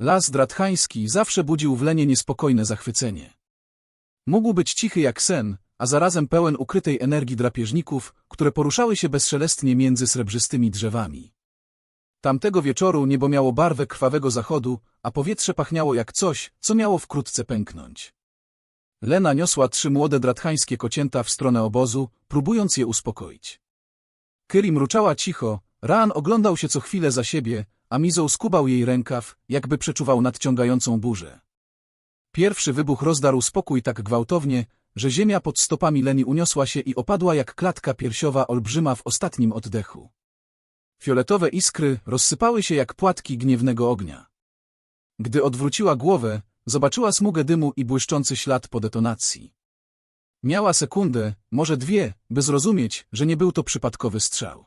Las dratchański zawsze budził w Lenie niespokojne zachwycenie. Mógł być cichy jak sen, a zarazem pełen ukrytej energii drapieżników, które poruszały się bezszelestnie między srebrzystymi drzewami. Tamtego wieczoru niebo miało barwę krwawego zachodu, a powietrze pachniało jak coś, co miało wkrótce pęknąć. Lena niosła trzy młode dratchańskie kocięta w stronę obozu, próbując je uspokoić. Kyri mruczała cicho, Raan oglądał się co chwilę za siebie, a skubał jej rękaw, jakby przeczuwał nadciągającą burzę. Pierwszy wybuch rozdarł spokój tak gwałtownie, że ziemia pod stopami Leni uniosła się i opadła jak klatka piersiowa olbrzyma w ostatnim oddechu. Fioletowe iskry rozsypały się jak płatki gniewnego ognia. Gdy odwróciła głowę, zobaczyła smugę dymu i błyszczący ślad po detonacji. Miała sekundę, może dwie, by zrozumieć, że nie był to przypadkowy strzał.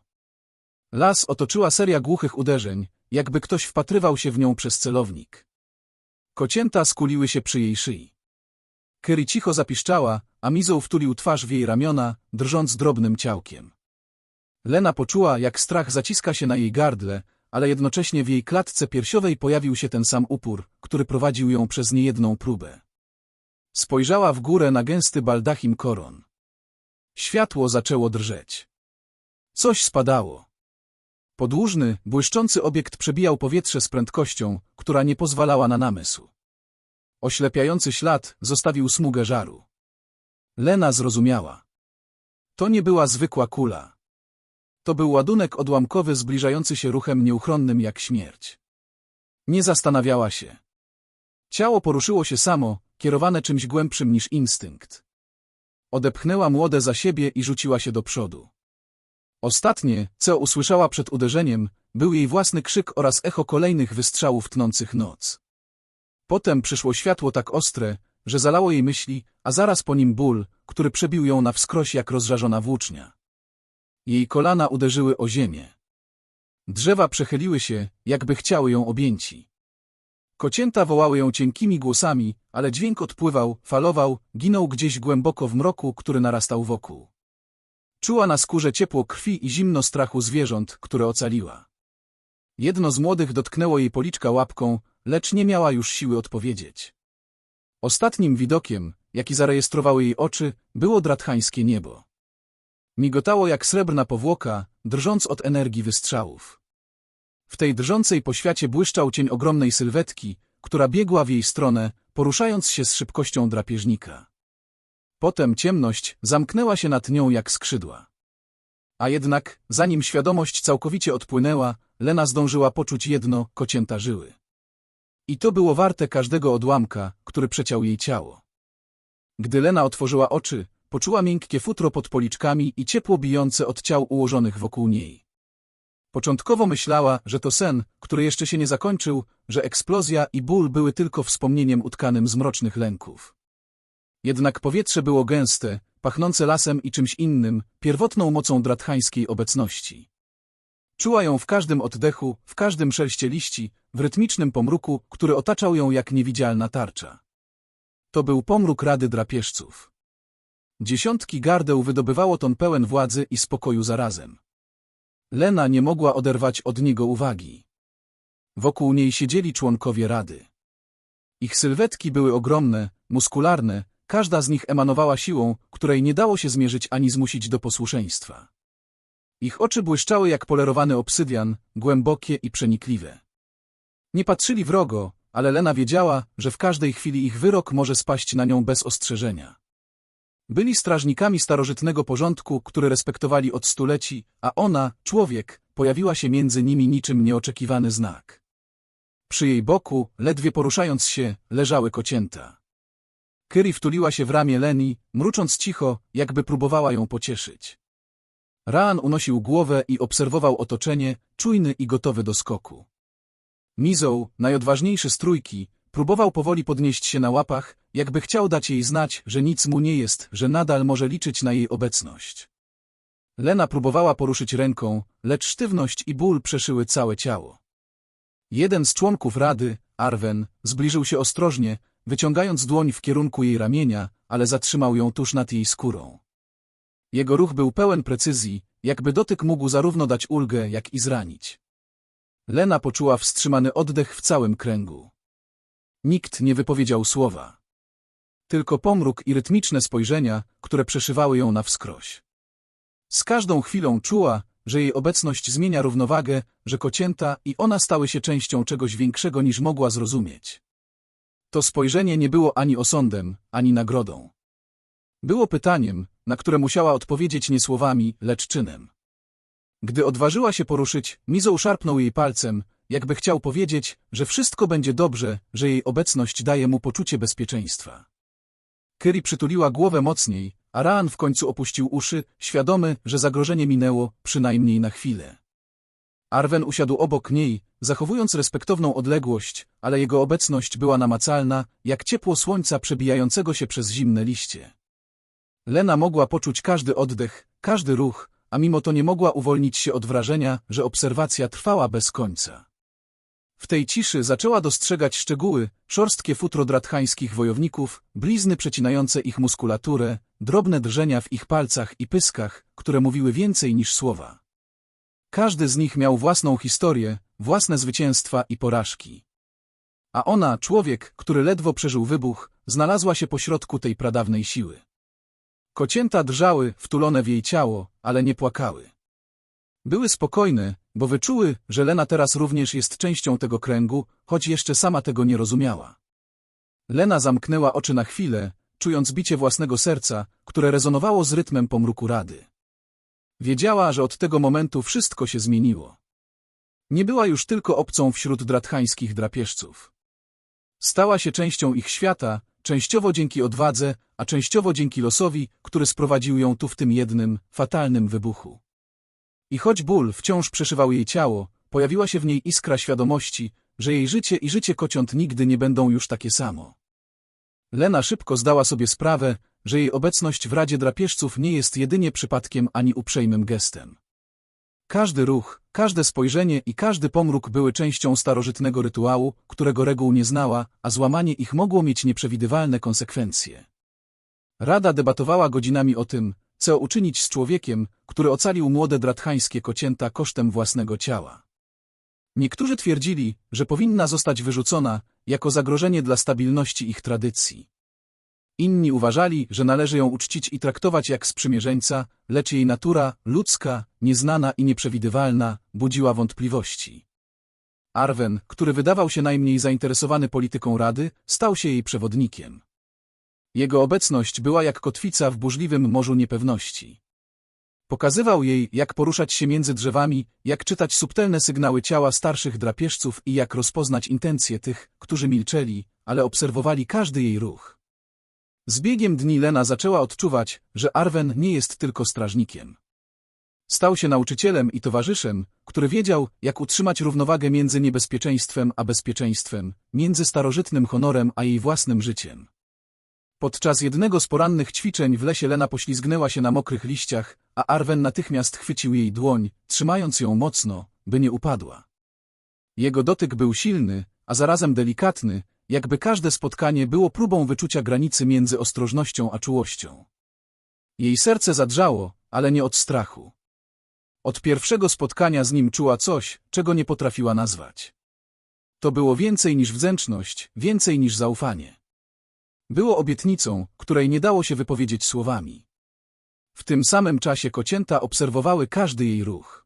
Las otoczyła seria głuchych uderzeń, jakby ktoś wpatrywał się w nią przez celownik. Kocięta skuliły się przy jej szyi. Kerry cicho zapiszczała, a Mizo wtulił twarz w jej ramiona, drżąc drobnym ciałkiem. Lena poczuła, jak strach zaciska się na jej gardle, ale jednocześnie w jej klatce piersiowej pojawił się ten sam upór, który prowadził ją przez niejedną próbę. Spojrzała w górę na gęsty baldachim koron. Światło zaczęło drżeć. Coś spadało. Podłużny, błyszczący obiekt przebijał powietrze z prędkością, która nie pozwalała na namysł. Oślepiający ślad zostawił smugę żaru. Lena zrozumiała. To nie była zwykła kula. To był ładunek odłamkowy zbliżający się ruchem nieuchronnym jak śmierć. Nie zastanawiała się. Ciało poruszyło się samo, kierowane czymś głębszym niż instynkt. Odepchnęła młode za siebie i rzuciła się do przodu. Ostatnie, co usłyszała przed uderzeniem, był jej własny krzyk oraz echo kolejnych wystrzałów tnących noc. Potem przyszło światło tak ostre, że zalało jej myśli, a zaraz po nim ból, który przebił ją na wskroś jak rozżarzona włócznia. Jej kolana uderzyły o ziemię. Drzewa przechyliły się, jakby chciały ją objęci. Kocięta wołały ją cienkimi głosami, ale dźwięk odpływał, falował, ginął gdzieś głęboko w mroku, który narastał wokół. Czuła na skórze ciepło krwi i zimno strachu zwierząt, które ocaliła. Jedno z młodych dotknęło jej policzka łapką, lecz nie miała już siły odpowiedzieć. Ostatnim widokiem, jaki zarejestrowały jej oczy, było dratchańskie niebo. Migotało jak srebrna powłoka, drżąc od energii wystrzałów. W tej drżącej poświacie błyszczał cień ogromnej sylwetki, która biegła w jej stronę, poruszając się z szybkością drapieżnika. Potem ciemność zamknęła się nad nią jak skrzydła. A jednak, zanim świadomość całkowicie odpłynęła, Lena zdążyła poczuć jedno, kocięta żyły. I to było warte każdego odłamka, który przeciął jej ciało. Gdy Lena otworzyła oczy, poczuła miękkie futro pod policzkami i ciepło bijące od ciał ułożonych wokół niej. Początkowo myślała, że to sen, który jeszcze się nie zakończył, że eksplozja i ból były tylko wspomnieniem utkanym z mrocznych lęków. Jednak powietrze było gęste, pachnące lasem i czymś innym, pierwotną mocą dratchańskiej obecności. Czuła ją w każdym oddechu, w każdym szelście liści, w rytmicznym pomruku, który otaczał ją jak niewidzialna tarcza. To był pomruk Rady Drapieżców. Dziesiątki gardeł wydobywało ton pełen władzy i spokoju zarazem. Lena nie mogła oderwać od niego uwagi. Wokół niej siedzieli członkowie Rady. Ich sylwetki były ogromne, muskularne, każda z nich emanowała siłą, której nie dało się zmierzyć ani zmusić do posłuszeństwa. Ich oczy błyszczały jak polerowany obsydian, głębokie i przenikliwe. Nie patrzyli wrogo, ale Lena wiedziała, że w każdej chwili ich wyrok może spaść na nią bez ostrzeżenia. Byli strażnikami starożytnego porządku, który respektowali od stuleci, a ona, człowiek, pojawiła się między nimi niczym nieoczekiwany znak. Przy jej boku, ledwie poruszając się, leżały kocięta. Kyri wtuliła się w ramię Leni, mrucząc cicho, jakby próbowała ją pocieszyć. Raan unosił głowę i obserwował otoczenie, czujny i gotowy do skoku. Mizou, najodważniejszy z trójki, próbował powoli podnieść się na łapach, jakby chciał dać jej znać, że nic mu nie jest, że nadal może liczyć na jej obecność. Lena próbowała poruszyć ręką, lecz sztywność i ból przeszyły całe ciało. Jeden z członków rady, Arwen, zbliżył się ostrożnie, wyciągając dłoń w kierunku jej ramienia, ale zatrzymał ją tuż nad jej skórą. Jego ruch był pełen precyzji, jakby dotyk mógł zarówno dać ulgę, jak i zranić. Lena poczuła wstrzymany oddech w całym kręgu. Nikt nie wypowiedział słowa. Tylko pomruk i rytmiczne spojrzenia, które przeszywały ją na wskroś. Z każdą chwilą czuła, że jej obecność zmienia równowagę, że kocięta i ona stały się częścią czegoś większego niż mogła zrozumieć. To spojrzenie nie było ani osądem, ani nagrodą. Było pytaniem, na które musiała odpowiedzieć nie słowami, lecz czynem. Gdy odważyła się poruszyć, Mizo szarpnął jej palcem, jakby chciał powiedzieć, że wszystko będzie dobrze, że jej obecność daje mu poczucie bezpieczeństwa. Kyri przytuliła głowę mocniej, a Raan w końcu opuścił uszy, świadomy, że zagrożenie minęło, przynajmniej na chwilę. Arwen usiadł obok niej, zachowując respektowną odległość, ale jego obecność była namacalna, jak ciepło słońca przebijającego się przez zimne liście. Lena mogła poczuć każdy oddech, każdy ruch, a mimo to nie mogła uwolnić się od wrażenia, że obserwacja trwała bez końca. W tej ciszy zaczęła dostrzegać szczegóły, szorstkie futro dratchańskich wojowników, blizny przecinające ich muskulaturę, drobne drżenia w ich palcach i pyskach, które mówiły więcej niż słowa. Każdy z nich miał własną historię, własne zwycięstwa i porażki. A ona, człowiek, który ledwo przeżył wybuch, znalazła się pośrodku tej pradawnej siły. Kocięta drżały, wtulone w jej ciało, ale nie płakały. Były spokojne, bo wyczuły, że Lena teraz również jest częścią tego kręgu, choć jeszcze sama tego nie rozumiała. Lena zamknęła oczy na chwilę, czując bicie własnego serca, które rezonowało z rytmem pomruku rady. Wiedziała, że od tego momentu wszystko się zmieniło. Nie była już tylko obcą wśród dratchańskich drapieżców. Stała się częścią ich świata, częściowo dzięki odwadze, a częściowo dzięki losowi, który sprowadził ją tu w tym jednym, fatalnym wybuchu. I choć ból wciąż przeszywał jej ciało, pojawiła się w niej iskra świadomości, że jej życie i życie kociąt nigdy nie będą już takie samo. Lena szybko zdała sobie sprawę, że jej obecność w Radzie Drapieżców nie jest jedynie przypadkiem ani uprzejmym gestem. Każdy ruch, każde spojrzenie i każdy pomruk były częścią starożytnego rytuału, którego reguł nie znała, a złamanie ich mogło mieć nieprzewidywalne konsekwencje. Rada debatowała godzinami o tym, co uczynić z człowiekiem, który ocalił młode dratchańskie kocięta kosztem własnego ciała. Niektórzy twierdzili, że powinna zostać wyrzucona jako zagrożenie dla stabilności ich tradycji. Inni uważali, że należy ją uczcić i traktować jak sprzymierzeńca, lecz jej natura, ludzka, nieznana i nieprzewidywalna, budziła wątpliwości. Arwen, który wydawał się najmniej zainteresowany polityką Rady, stał się jej przewodnikiem. Jego obecność była jak kotwica w burzliwym morzu niepewności. Pokazywał jej, jak poruszać się między drzewami, jak czytać subtelne sygnały ciała starszych drapieżców i jak rozpoznać intencje tych, którzy milczeli, ale obserwowali każdy jej ruch. Z biegiem dni Lena zaczęła odczuwać, że Arwen nie jest tylko strażnikiem. Stał się nauczycielem i towarzyszem, który wiedział, jak utrzymać równowagę między niebezpieczeństwem a bezpieczeństwem, między starożytnym honorem a jej własnym życiem. Podczas jednego z porannych ćwiczeń w lesie Lena poślizgnęła się na mokrych liściach, a Arwen natychmiast chwycił jej dłoń, trzymając ją mocno, by nie upadła. Jego dotyk był silny, a zarazem delikatny, jakby każde spotkanie było próbą wyczucia granicy między ostrożnością a czułością. Jej serce zadrżało, ale nie od strachu. Od pierwszego spotkania z nim czuła coś, czego nie potrafiła nazwać. To było więcej niż wdzięczność, więcej niż zaufanie. Było obietnicą, której nie dało się wypowiedzieć słowami. W tym samym czasie kocięta obserwowały każdy jej ruch.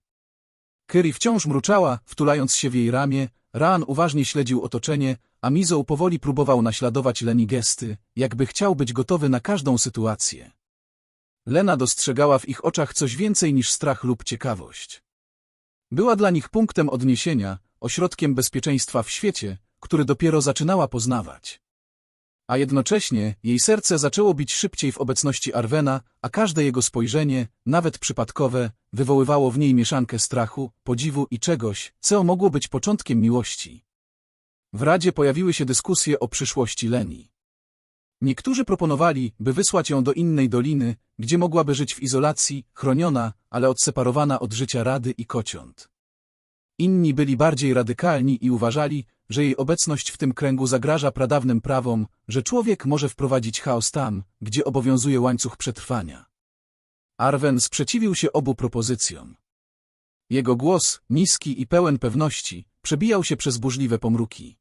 Kyri wciąż mruczała, wtulając się w jej ramię, Ran uważnie śledził otoczenie, a Mizo powoli próbował naśladować Leni gesty, jakby chciał być gotowy na każdą sytuację. Lena dostrzegała w ich oczach coś więcej niż strach lub ciekawość. Była dla nich punktem odniesienia, ośrodkiem bezpieczeństwa w świecie, który dopiero zaczynała poznawać a jednocześnie jej serce zaczęło bić szybciej w obecności Arwena, a każde jego spojrzenie, nawet przypadkowe, wywoływało w niej mieszankę strachu, podziwu i czegoś, co mogło być początkiem miłości. W Radzie pojawiły się dyskusje o przyszłości Leni. Niektórzy proponowali, by wysłać ją do innej doliny, gdzie mogłaby żyć w izolacji, chroniona, ale odseparowana od życia Rady i kociąt. Inni byli bardziej radykalni i uważali, że jej obecność w tym kręgu zagraża pradawnym prawom, że człowiek może wprowadzić chaos tam, gdzie obowiązuje łańcuch przetrwania. Arwen sprzeciwił się obu propozycjom. Jego głos, niski i pełen pewności, przebijał się przez burzliwe pomruki.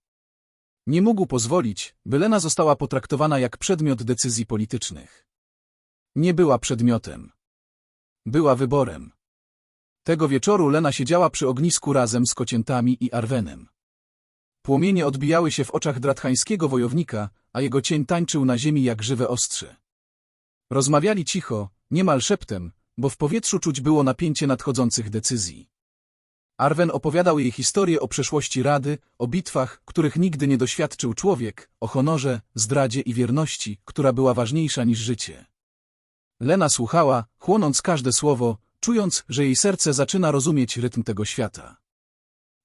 Nie mógł pozwolić, by Lena została potraktowana jak przedmiot decyzji politycznych. Nie była przedmiotem. Była wyborem. Tego wieczoru Lena siedziała przy ognisku razem z kociętami i Arwenem. Płomienie odbijały się w oczach dratchańskiego wojownika, a jego cień tańczył na ziemi jak żywe ostrze. Rozmawiali cicho, niemal szeptem, bo w powietrzu czuć było napięcie nadchodzących decyzji. Arwen opowiadał jej historię o przeszłości Rady, o bitwach, których nigdy nie doświadczył człowiek, o honorze, zdradzie i wierności, która była ważniejsza niż życie. Lena słuchała, chłonąc każde słowo, czując, że jej serce zaczyna rozumieć rytm tego świata.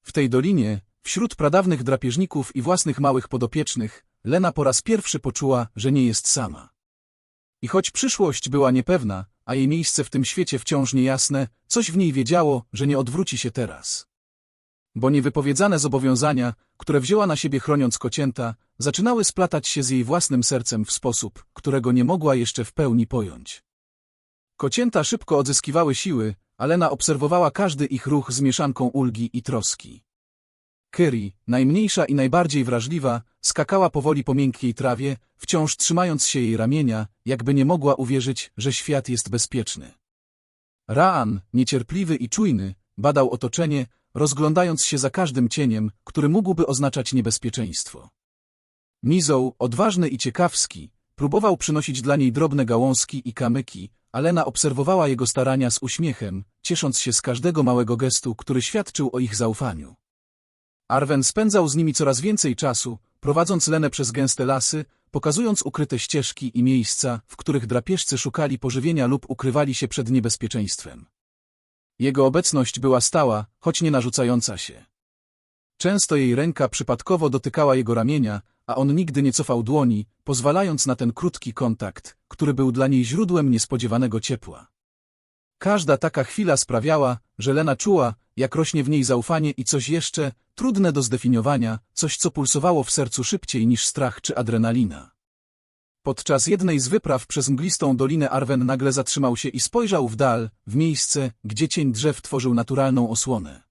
W tej dolinie, wśród pradawnych drapieżników i własnych małych podopiecznych, Lena po raz pierwszy poczuła, że nie jest sama. I choć przyszłość była niepewna, a jej miejsce w tym świecie wciąż niejasne, coś w niej wiedziało, że nie odwróci się teraz. Bo niewypowiedziane zobowiązania, które wzięła na siebie chroniąc kocięta, zaczynały splatać się z jej własnym sercem w sposób, którego nie mogła jeszcze w pełni pojąć. Kocięta szybko odzyskiwały siły, a Lena obserwowała każdy ich ruch z mieszanką ulgi i troski. Kyri, najmniejsza i najbardziej wrażliwa, skakała powoli po miękkiej trawie, wciąż trzymając się jej ramienia, jakby nie mogła uwierzyć, że świat jest bezpieczny. Raan, niecierpliwy i czujny, badał otoczenie, rozglądając się za każdym cieniem, który mógłby oznaczać niebezpieczeństwo. Mizoł, odważny i ciekawski, próbował przynosić dla niej drobne gałązki i kamyki, a Lena obserwowała jego starania z uśmiechem, ciesząc się z każdego małego gestu, który świadczył o ich zaufaniu. Arwen spędzał z nimi coraz więcej czasu, prowadząc Lenę przez gęste lasy, pokazując ukryte ścieżki i miejsca, w których drapieżcy szukali pożywienia lub ukrywali się przed niebezpieczeństwem. Jego obecność była stała, choć nie narzucająca się. Często jej ręka przypadkowo dotykała jego ramienia, a on nigdy nie cofał dłoni, pozwalając na ten krótki kontakt, który był dla niej źródłem niespodziewanego ciepła. Każda taka chwila sprawiała, że Lena czuła, jak rośnie w niej zaufanie i coś jeszcze, trudne do zdefiniowania, coś co pulsowało w sercu szybciej niż strach czy adrenalina. Podczas jednej z wypraw przez mglistą dolinę Arwen nagle zatrzymał się i spojrzał w dal, w miejsce, gdzie cień drzew tworzył naturalną osłonę.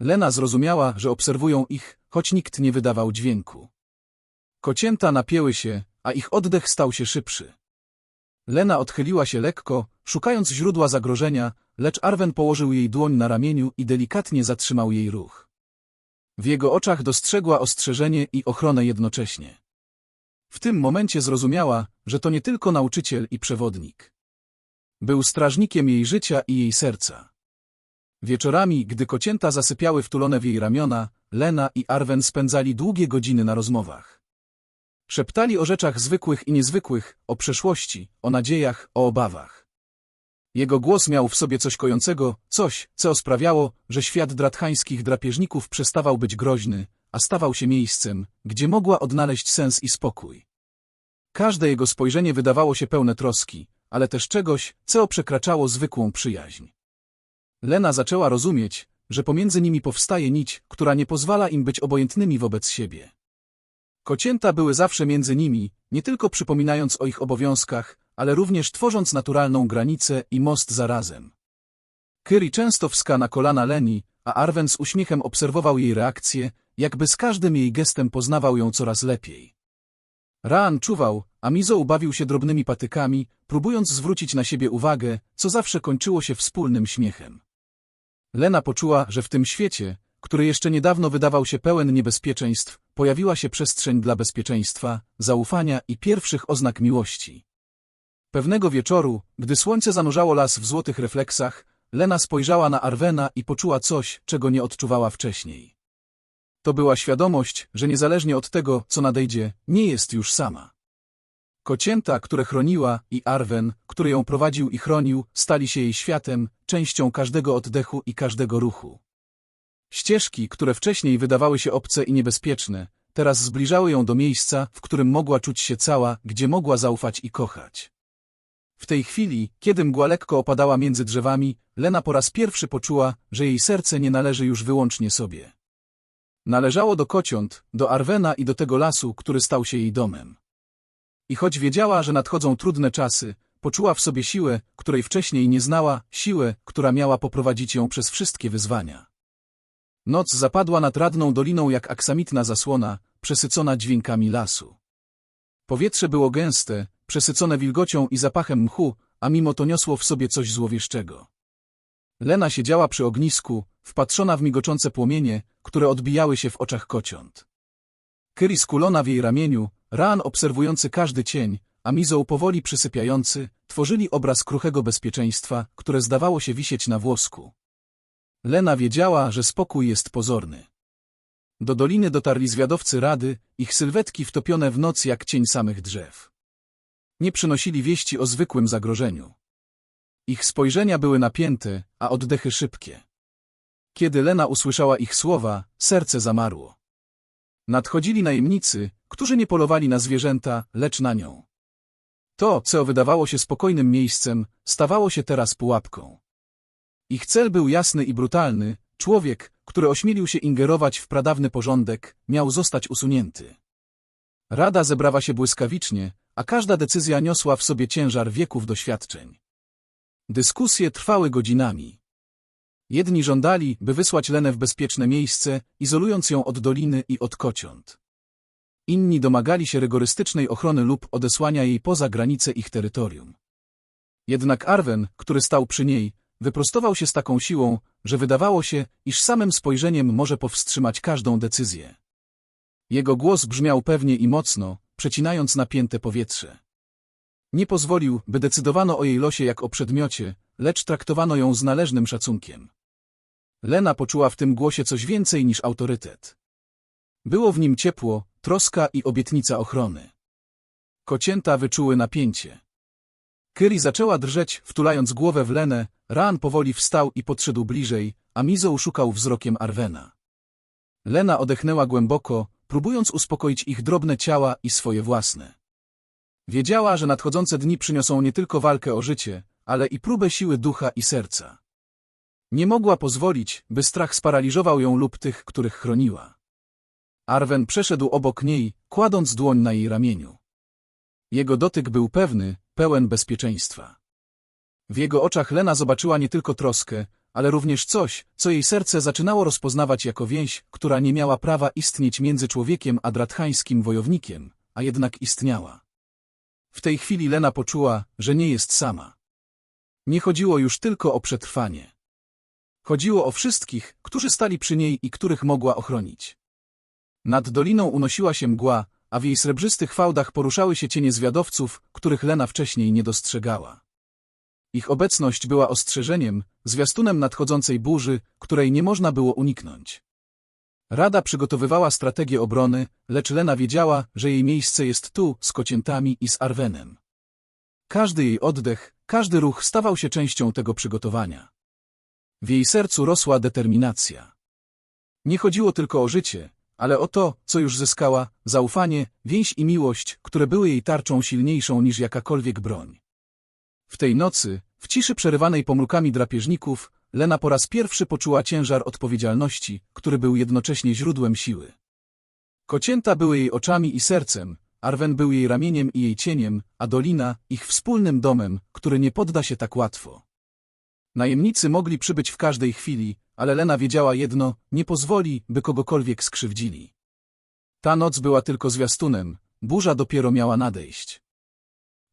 Lena zrozumiała, że obserwują ich, choć nikt nie wydawał dźwięku. Kocięta napięły się, a ich oddech stał się szybszy. Lena odchyliła się lekko, szukając źródła zagrożenia, lecz Arwen położył jej dłoń na ramieniu i delikatnie zatrzymał jej ruch. W jego oczach dostrzegła ostrzeżenie i ochronę jednocześnie. W tym momencie zrozumiała, że to nie tylko nauczyciel i przewodnik. Był strażnikiem jej życia i jej serca. Wieczorami, gdy kocięta zasypiały wtulone w jej ramiona, Lena i Arwen spędzali długie godziny na rozmowach. Szeptali o rzeczach zwykłych i niezwykłych, o przeszłości, o nadziejach, o obawach. Jego głos miał w sobie coś kojącego, coś, co sprawiało, że świat dratchańskich drapieżników przestawał być groźny, a stawał się miejscem, gdzie mogła odnaleźć sens i spokój. Każde jego spojrzenie wydawało się pełne troski, ale też czegoś, co przekraczało zwykłą przyjaźń. Lena zaczęła rozumieć, że pomiędzy nimi powstaje nić, która nie pozwala im być obojętnymi wobec siebie. Kocięta były zawsze między nimi, nie tylko przypominając o ich obowiązkach, ale również tworząc naturalną granicę i most zarazem. Kyri często wska na kolana Leni, a Arwen z uśmiechem obserwował jej reakcję, jakby z każdym jej gestem poznawał ją coraz lepiej. Raan czuwał, a Mizo ubawił się drobnymi patykami, próbując zwrócić na siebie uwagę, co zawsze kończyło się wspólnym śmiechem. Lena poczuła, że w tym świecie, który jeszcze niedawno wydawał się pełen niebezpieczeństw, pojawiła się przestrzeń dla bezpieczeństwa, zaufania i pierwszych oznak miłości. Pewnego wieczoru, gdy słońce zanurzało las w złotych refleksach, Lena spojrzała na Arwena i poczuła coś, czego nie odczuwała wcześniej. To była świadomość, że niezależnie od tego, co nadejdzie, nie jest już sama. Kocięta, które chroniła, i Arwen, który ją prowadził i chronił, stali się jej światem, częścią każdego oddechu i każdego ruchu. Ścieżki, które wcześniej wydawały się obce i niebezpieczne, teraz zbliżały ją do miejsca, w którym mogła czuć się cała, gdzie mogła zaufać i kochać. W tej chwili, kiedy mgła lekko opadała między drzewami, Lena po raz pierwszy poczuła, że jej serce nie należy już wyłącznie sobie. Należało do kociąt, do Arwena i do tego lasu, który stał się jej domem. I choć wiedziała, że nadchodzą trudne czasy, poczuła w sobie siłę, której wcześniej nie znała, siłę, która miała poprowadzić ją przez wszystkie wyzwania. Noc zapadła nad radną doliną jak aksamitna zasłona, przesycona dźwiękami lasu. Powietrze było gęste, przesycone wilgocią i zapachem mchu, a mimo to niosło w sobie coś złowieszczego. Lena siedziała przy ognisku, wpatrzona w migoczące płomienie, które odbijały się w oczach kociąt. Kyri skulona w jej ramieniu, Ran obserwujący każdy cień, a Mizo powoli przysypiający, tworzyli obraz kruchego bezpieczeństwa, które zdawało się wisieć na włosku. Lena wiedziała, że spokój jest pozorny. Do doliny dotarli zwiadowcy rady, ich sylwetki wtopione w noc jak cień samych drzew. Nie przynosili wieści o zwykłym zagrożeniu. Ich spojrzenia były napięte, a oddechy szybkie. Kiedy Lena usłyszała ich słowa, serce zamarło. Nadchodzili najemnicy, którzy nie polowali na zwierzęta, lecz na nią. To, co wydawało się spokojnym miejscem, stawało się teraz pułapką. Ich cel był jasny i brutalny, człowiek, który ośmielił się ingerować w pradawny porządek, miał zostać usunięty. Rada zebrała się błyskawicznie, a każda decyzja niosła w sobie ciężar wieków doświadczeń. Dyskusje trwały godzinami. Jedni żądali, by wysłać Lenę w bezpieczne miejsce, izolując ją od doliny i od kociąt. Inni domagali się rygorystycznej ochrony lub odesłania jej poza granice ich terytorium. Jednak Arwen, który stał przy niej, wyprostował się z taką siłą, że wydawało się, iż samym spojrzeniem może powstrzymać każdą decyzję. Jego głos brzmiał pewnie i mocno, przecinając napięte powietrze. Nie pozwolił, by decydowano o jej losie jak o przedmiocie, lecz traktowano ją z należnym szacunkiem. Lena poczuła w tym głosie coś więcej niż autorytet. Było w nim ciepło, troska i obietnica ochrony. Kocięta wyczuły napięcie. Kyri zaczęła drżeć, wtulając głowę w Lenę, Ran powoli wstał i podszedł bliżej, a Mizo szukał wzrokiem Arwena. Lena odechnęła głęboko, próbując uspokoić ich drobne ciała i swoje własne. Wiedziała, że nadchodzące dni przyniosą nie tylko walkę o życie, ale i próbę siły ducha i serca. Nie mogła pozwolić, by strach sparaliżował ją lub tych, których chroniła. Arwen przeszedł obok niej, kładąc dłoń na jej ramieniu. Jego dotyk był pewny, pełen bezpieczeństwa. W jego oczach Lena zobaczyła nie tylko troskę, ale również coś, co jej serce zaczynało rozpoznawać jako więź, która nie miała prawa istnieć między człowiekiem a dratchańskim wojownikiem, a jednak istniała. W tej chwili Lena poczuła, że nie jest sama. Nie chodziło już tylko o przetrwanie. Chodziło o wszystkich, którzy stali przy niej i których mogła ochronić. Nad doliną unosiła się mgła, a w jej srebrzystych fałdach poruszały się cienie zwiadowców, których Lena wcześniej nie dostrzegała. Ich obecność była ostrzeżeniem, zwiastunem nadchodzącej burzy, której nie można było uniknąć. Rada przygotowywała strategię obrony, lecz Lena wiedziała, że jej miejsce jest tu, z kociętami i z Arwenem. Każdy jej oddech, każdy ruch stawał się częścią tego przygotowania. W jej sercu rosła determinacja. Nie chodziło tylko o życie, ale o to, co już zyskała, zaufanie, więź i miłość, które były jej tarczą silniejszą niż jakakolwiek broń. W tej nocy, w ciszy przerywanej pomrukami drapieżników, Lena po raz pierwszy poczuła ciężar odpowiedzialności, który był jednocześnie źródłem siły. Kocięta były jej oczami i sercem, Arwen był jej ramieniem i jej cieniem, a Dolina ich wspólnym domem, który nie podda się tak łatwo. Najemnicy mogli przybyć w każdej chwili, ale Lena wiedziała jedno, nie pozwoli, by kogokolwiek skrzywdzili. Ta noc była tylko zwiastunem, burza dopiero miała nadejść.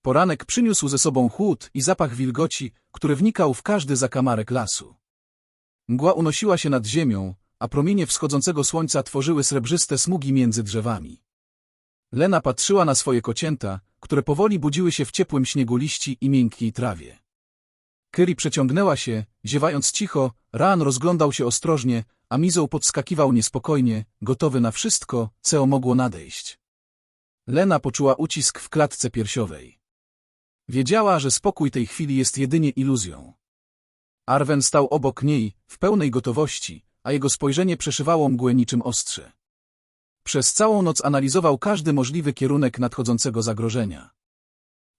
Poranek przyniósł ze sobą chłód i zapach wilgoci, który wnikał w każdy zakamarek lasu. Mgła unosiła się nad ziemią, a promienie wschodzącego słońca tworzyły srebrzyste smugi między drzewami. Lena patrzyła na swoje kocięta, które powoli budziły się w ciepłym śniegu liści i miękkiej trawie. Kyri przeciągnęła się, ziewając cicho, Ran rozglądał się ostrożnie, a Mizo podskakiwał niespokojnie, gotowy na wszystko, co mogło nadejść. Lena poczuła ucisk w klatce piersiowej. Wiedziała, że spokój tej chwili jest jedynie iluzją. Arwen stał obok niej, w pełnej gotowości, a jego spojrzenie przeszywało mgłę niczym ostrze. Przez całą noc analizował każdy możliwy kierunek nadchodzącego zagrożenia.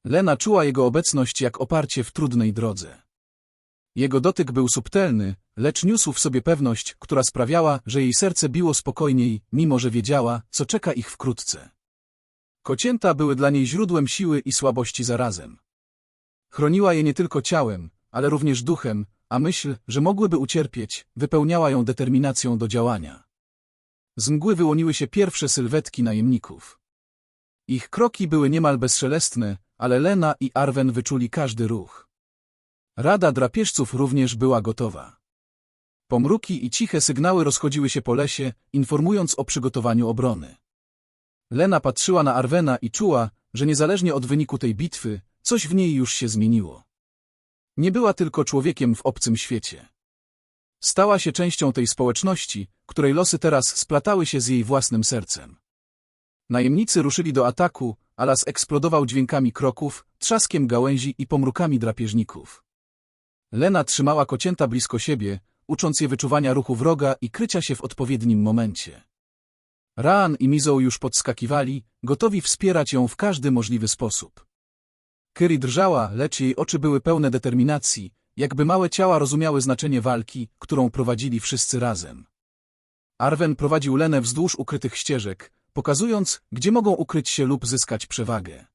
Lena czuła jego obecność jak oparcie w trudnej drodze. Jego dotyk był subtelny, lecz niósł w sobie pewność, która sprawiała, że jej serce biło spokojniej, mimo że wiedziała, co czeka ich wkrótce. Kocięta były dla niej źródłem siły i słabości zarazem. Chroniła je nie tylko ciałem, ale również duchem, a myśl, że mogłyby ucierpieć, wypełniała ją determinacją do działania. Z mgły wyłoniły się pierwsze sylwetki najemników. Ich kroki były niemal bezszelestne, ale Lena i Arwen wyczuli każdy ruch. Rada drapieżców również była gotowa. Pomruki i ciche sygnały rozchodziły się po lesie, informując o przygotowaniu obrony. Lena patrzyła na Arwena i czuła, że niezależnie od wyniku tej bitwy, coś w niej już się zmieniło. Nie była tylko człowiekiem w obcym świecie. Stała się częścią tej społeczności, której losy teraz splatały się z jej własnym sercem. Najemnicy ruszyli do ataku, a las eksplodował dźwiękami kroków, trzaskiem gałęzi i pomrukami drapieżników. Lena trzymała kocięta blisko siebie, ucząc je wyczuwania ruchu wroga i krycia się w odpowiednim momencie. Raan i Mizou już podskakiwali, gotowi wspierać ją w każdy możliwy sposób. Kyri drżała, lecz jej oczy były pełne determinacji, jakby małe ciała rozumiały znaczenie walki, którą prowadzili wszyscy razem. Arwen prowadził Lenę wzdłuż ukrytych ścieżek, pokazując, gdzie mogą ukryć się lub zyskać przewagę.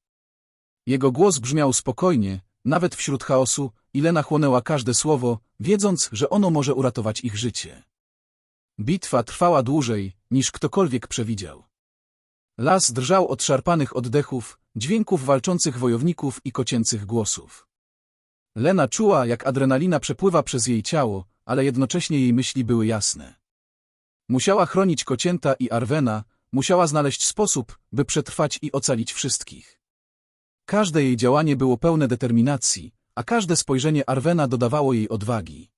Jego głos brzmiał spokojnie, nawet wśród chaosu, i Lena chłonęła każde słowo, wiedząc, że ono może uratować ich życie. Bitwa trwała dłużej, niż ktokolwiek przewidział. Las drżał od szarpanych oddechów, dźwięków walczących wojowników i kocięcych głosów. Lena czuła, jak adrenalina przepływa przez jej ciało, ale jednocześnie jej myśli były jasne. Musiała chronić kocięta i Arwena, musiała znaleźć sposób, by przetrwać i ocalić wszystkich. Każde jej działanie było pełne determinacji, a każde spojrzenie Arwena dodawało jej odwagi.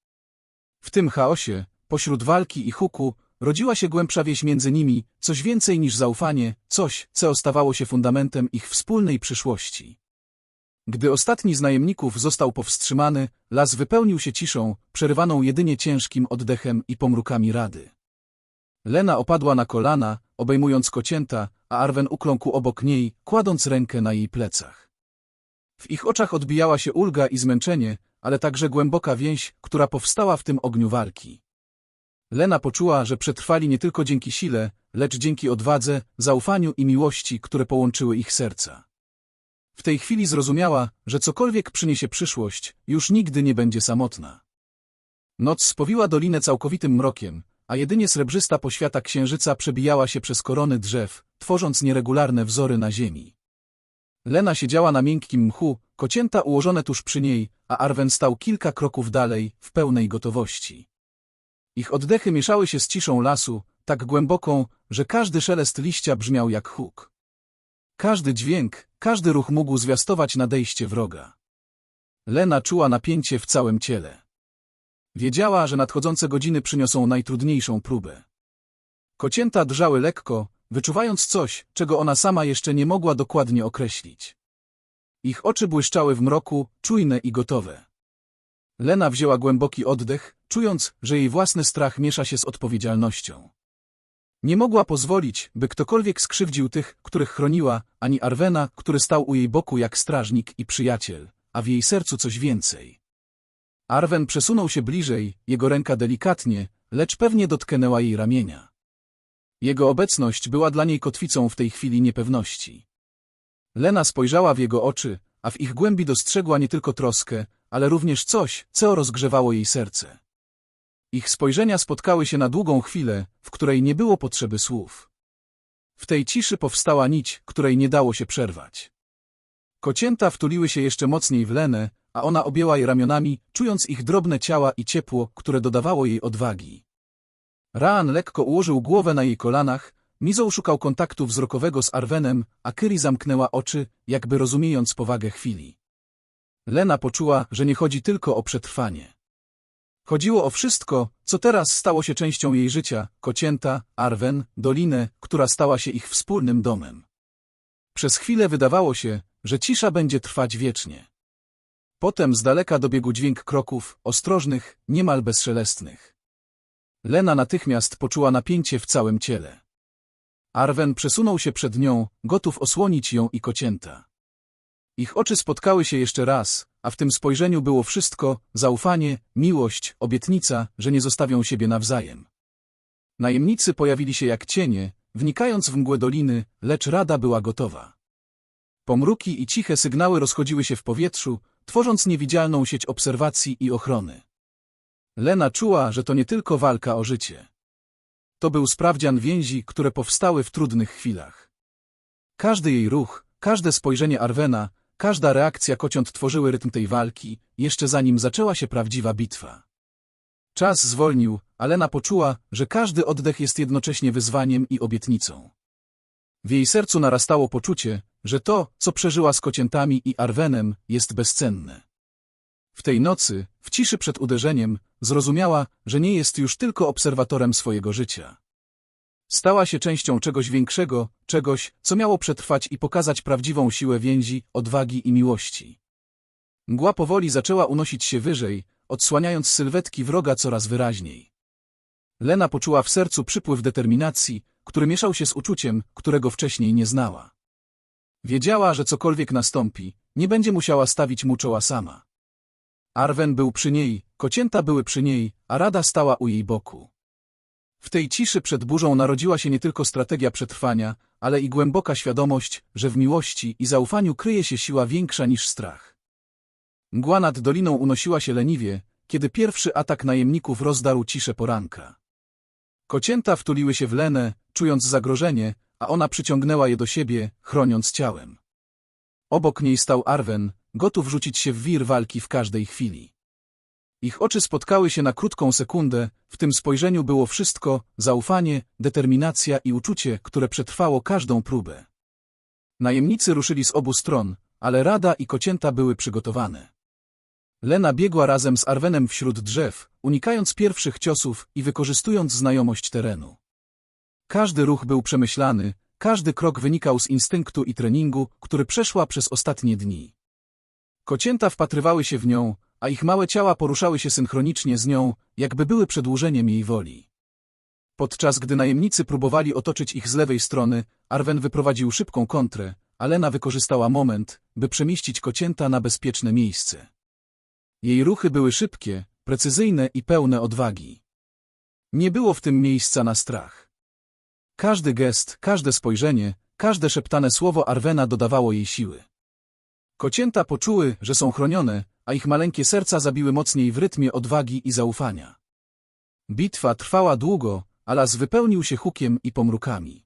W tym chaosie, pośród walki i huku, rodziła się głębsza wieś między nimi, coś więcej niż zaufanie, coś, co stawało się fundamentem ich wspólnej przyszłości. Gdy ostatni z najemników został powstrzymany, las wypełnił się ciszą, przerywaną jedynie ciężkim oddechem i pomrukami rady. Lena opadła na kolana, obejmując kocięta, a Arwen ukląkł obok niej, kładąc rękę na jej plecach. W ich oczach odbijała się ulga i zmęczenie, ale także głęboka więź, która powstała w tym ogniu walki. Lena poczuła, że przetrwali nie tylko dzięki sile, lecz dzięki odwadze, zaufaniu i miłości, które połączyły ich serca. W tej chwili zrozumiała, że cokolwiek przyniesie przyszłość, już nigdy nie będzie samotna. Noc spowiła dolinę całkowitym mrokiem, a jedynie srebrzysta poświata księżyca przebijała się przez korony drzew, tworząc nieregularne wzory na ziemi. Lena siedziała na miękkim mchu, kocięta ułożone tuż przy niej, a Arwen stał kilka kroków dalej, w pełnej gotowości. Ich oddechy mieszały się z ciszą lasu, tak głęboką, że każdy szelest liścia brzmiał jak huk. Każdy dźwięk, każdy ruch mógł zwiastować nadejście wroga. Lena czuła napięcie w całym ciele. Wiedziała, że nadchodzące godziny przyniosą najtrudniejszą próbę. Kocięta drżały lekko, wyczuwając coś, czego ona sama jeszcze nie mogła dokładnie określić. Ich oczy błyszczały w mroku, czujne i gotowe. Lena wzięła głęboki oddech, czując, że jej własny strach miesza się z odpowiedzialnością. Nie mogła pozwolić, by ktokolwiek skrzywdził tych, których chroniła, ani Arwena, który stał u jej boku jak strażnik i przyjaciel, a w jej sercu coś więcej. Arwen przesunął się bliżej, jego ręka delikatnie, lecz pewnie dotknęła jej ramienia. Jego obecność była dla niej kotwicą w tej chwili niepewności. Lena spojrzała w jego oczy, a w ich głębi dostrzegła nie tylko troskę, ale również coś, co rozgrzewało jej serce. Ich spojrzenia spotkały się na długą chwilę, w której nie było potrzeby słów. W tej ciszy powstała nić, której nie dało się przerwać. Kocięta wtuliły się jeszcze mocniej w Lenę, a ona objęła je ramionami, czując ich drobne ciała i ciepło, które dodawało jej odwagi. Raan lekko ułożył głowę na jej kolanach, Mizou szukał kontaktu wzrokowego z Arwenem, a Kyri zamknęła oczy, jakby rozumiejąc powagę chwili. Lena poczuła, że nie chodzi tylko o przetrwanie. Chodziło o wszystko, co teraz stało się częścią jej życia, kocięta, Arwen, dolinę, która stała się ich wspólnym domem. Przez chwilę wydawało się, że cisza będzie trwać wiecznie. Potem z daleka dobiegł dźwięk kroków, ostrożnych, niemal bezszelestnych. Lena natychmiast poczuła napięcie w całym ciele. Arwen przesunął się przed nią, gotów osłonić ją i kocięta. Ich oczy spotkały się jeszcze raz, a w tym spojrzeniu było wszystko, zaufanie, miłość, obietnica, że nie zostawią siebie nawzajem. Najemnicy pojawili się jak cienie, wnikając w mgłę doliny, lecz rada była gotowa. Pomruki i ciche sygnały rozchodziły się w powietrzu, tworząc niewidzialną sieć obserwacji i ochrony. Lena czuła, że to nie tylko walka o życie. To był sprawdzian więzi, które powstały w trudnych chwilach. Każdy jej ruch, każde spojrzenie Arwena, każda reakcja kociąt tworzyły rytm tej walki, jeszcze zanim zaczęła się prawdziwa bitwa. Czas zwolnił, a Lena poczuła, że każdy oddech jest jednocześnie wyzwaniem i obietnicą. W jej sercu narastało poczucie, że to, co przeżyła z kociętami i Arwenem, jest bezcenne. W tej nocy, w ciszy przed uderzeniem, zrozumiała, że nie jest już tylko obserwatorem swojego życia. Stała się częścią czegoś większego, czegoś, co miało przetrwać i pokazać prawdziwą siłę więzi, odwagi i miłości. Mgła powoli zaczęła unosić się wyżej, odsłaniając sylwetki wroga coraz wyraźniej. Lena poczuła w sercu przypływ determinacji, który mieszał się z uczuciem, którego wcześniej nie znała. Wiedziała, że cokolwiek nastąpi, nie będzie musiała stawić mu czoła sama. Arwen był przy niej, kocięta były przy niej, a Rada stała u jej boku. W tej ciszy przed burzą narodziła się nie tylko strategia przetrwania, ale i głęboka świadomość, że w miłości i zaufaniu kryje się siła większa niż strach. Mgła nad doliną unosiła się leniwie, kiedy pierwszy atak najemników rozdarł ciszę poranka. Kocięta wtuliły się w Lenę, czując zagrożenie, a ona przyciągnęła je do siebie, chroniąc ciałem. Obok niej stał Arwen, gotów rzucić się w wir walki w każdej chwili. Ich oczy spotkały się na krótką sekundę, w tym spojrzeniu było wszystko, zaufanie, determinacja i uczucie, które przetrwało każdą próbę. Najemnicy ruszyli z obu stron, ale Rada i Kocięta były przygotowane. Lena biegła razem z Arwenem wśród drzew, unikając pierwszych ciosów i wykorzystując znajomość terenu. Każdy ruch był przemyślany, każdy krok wynikał z instynktu i treningu, który przeszła przez ostatnie dni. Kocięta wpatrywały się w nią, a ich małe ciała poruszały się synchronicznie z nią, jakby były przedłużeniem jej woli. Podczas gdy najemnicy próbowali otoczyć ich z lewej strony, Arwen wyprowadził szybką kontrę, a Lena wykorzystała moment, by przemieścić kocięta na bezpieczne miejsce. Jej ruchy były szybkie, precyzyjne i pełne odwagi. Nie było w tym miejsca na strach. Każdy gest, każde spojrzenie, każde szeptane słowo Arwena dodawało jej siły. Kocięta poczuły, że są chronione, a ich maleńkie serca zabiły mocniej w rytmie odwagi i zaufania. Bitwa trwała długo, a las wypełnił się hukiem i pomrukami.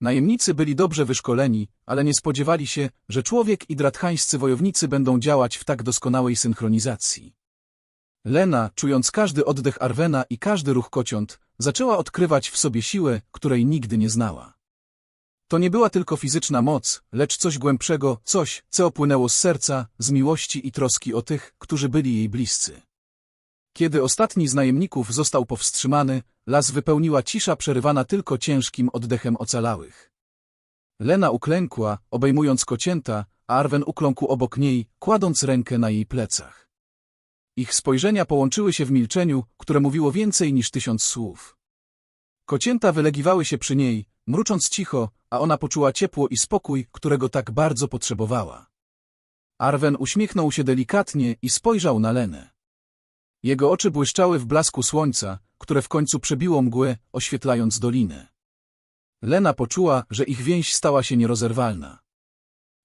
Najemnicy byli dobrze wyszkoleni, ale nie spodziewali się, że człowiek i dratchańscy wojownicy będą działać w tak doskonałej synchronizacji. Lena, czując każdy oddech Arwena i każdy ruch kociąt, zaczęła odkrywać w sobie siłę, której nigdy nie znała. To nie była tylko fizyczna moc, lecz coś głębszego, coś, co opłynęło z serca, z miłości i troski o tych, którzy byli jej bliscy. Kiedy ostatni z najemników został powstrzymany, las wypełniła cisza przerywana tylko ciężkim oddechem ocalałych. Lena uklękła, obejmując kocięta, a Arwen ukląkł obok niej, kładąc rękę na jej plecach. Ich spojrzenia połączyły się w milczeniu, które mówiło więcej niż tysiąc słów. Kocięta wylegiwały się przy niej, mrucząc cicho, a ona poczuła ciepło i spokój, którego tak bardzo potrzebowała. Arwen uśmiechnął się delikatnie i spojrzał na Lenę. Jego oczy błyszczały w blasku słońca, które w końcu przebiło mgłę, oświetlając dolinę. Lena poczuła, że ich więź stała się nierozerwalna.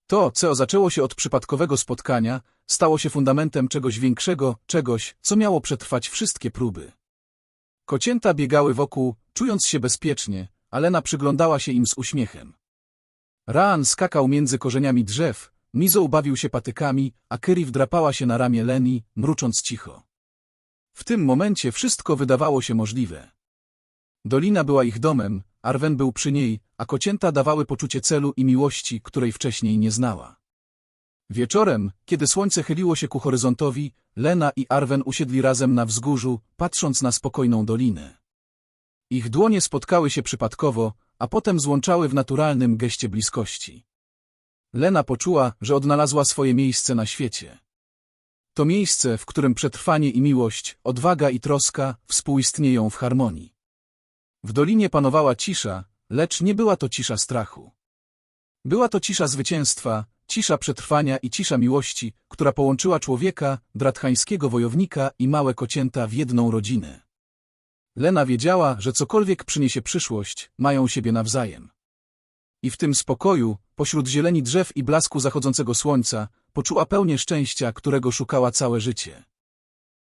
To, co zaczęło się od przypadkowego spotkania, stało się fundamentem czegoś większego, czegoś, co miało przetrwać wszystkie próby. Kocięta biegały wokół, czując się bezpiecznie, a Lena przyglądała się im z uśmiechem. Raan skakał między korzeniami drzew, Mizo bawił się patykami, a Kyri wdrapała się na ramię Leni, mrucząc cicho. W tym momencie wszystko wydawało się możliwe. Dolina była ich domem, Arwen był przy niej, a kocięta dawały poczucie celu i miłości, której wcześniej nie znała. Wieczorem, kiedy słońce chyliło się ku horyzontowi, Lena i Arwen usiedli razem na wzgórzu, patrząc na spokojną dolinę. Ich dłonie spotkały się przypadkowo, a potem złączały w naturalnym geście bliskości. Lena poczuła, że odnalazła swoje miejsce na świecie. To miejsce, w którym przetrwanie i miłość, odwaga i troska współistnieją w harmonii. W dolinie panowała cisza, lecz nie była to cisza strachu. Była to cisza zwycięstwa, cisza przetrwania i cisza miłości, która połączyła człowieka, dratchańskiego wojownika i małe kocięta w jedną rodzinę. Lena wiedziała, że cokolwiek przyniesie przyszłość, mają siebie nawzajem. I w tym spokoju, pośród zieleni drzew i blasku zachodzącego słońca, poczuła pełnię szczęścia, którego szukała całe życie.